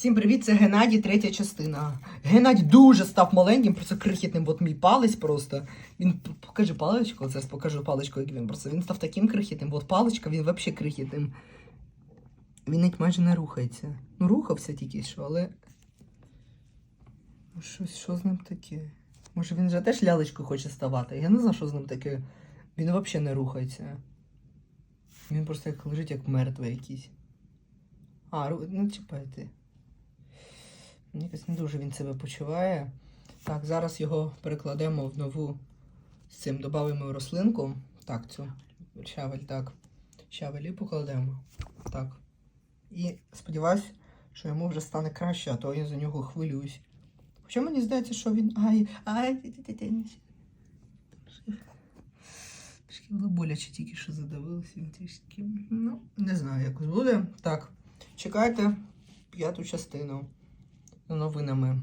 Всім привіт, це Геннадій, третя частина. Геннадій дуже став маленьким, просто крихітним. От мій палець просто. Він покажи паличку, зараз покажу паличку, як він просто. Він став таким крихітним. От паличка, він взагалі крихітним. Він навіть майже не рухається. Ну, рухався тільки що, але. Ну, Щось, що з ним таке? Може він вже теж лялечкою хоче ставати? Я не знаю, що з ним таке. Він взагалі не рухається. Він просто як лежить, як мертвий якийсь. А, ру... не чіпайте. Якось не дуже він себе почуває. Так, зараз його перекладемо в нову з цим додаємо рослинку. Так, цю щавель, так. Щавель і покладемо. Так. І сподіваюсь, що йому вже стане краще, а то я за нього хвилююсь. Хоча мені здається, що він. Ай, ай. Трішки було боляче, тільки що задавилося він трішки. Ну, не знаю, якось буде. Так, чекайте п'яту частину новинами.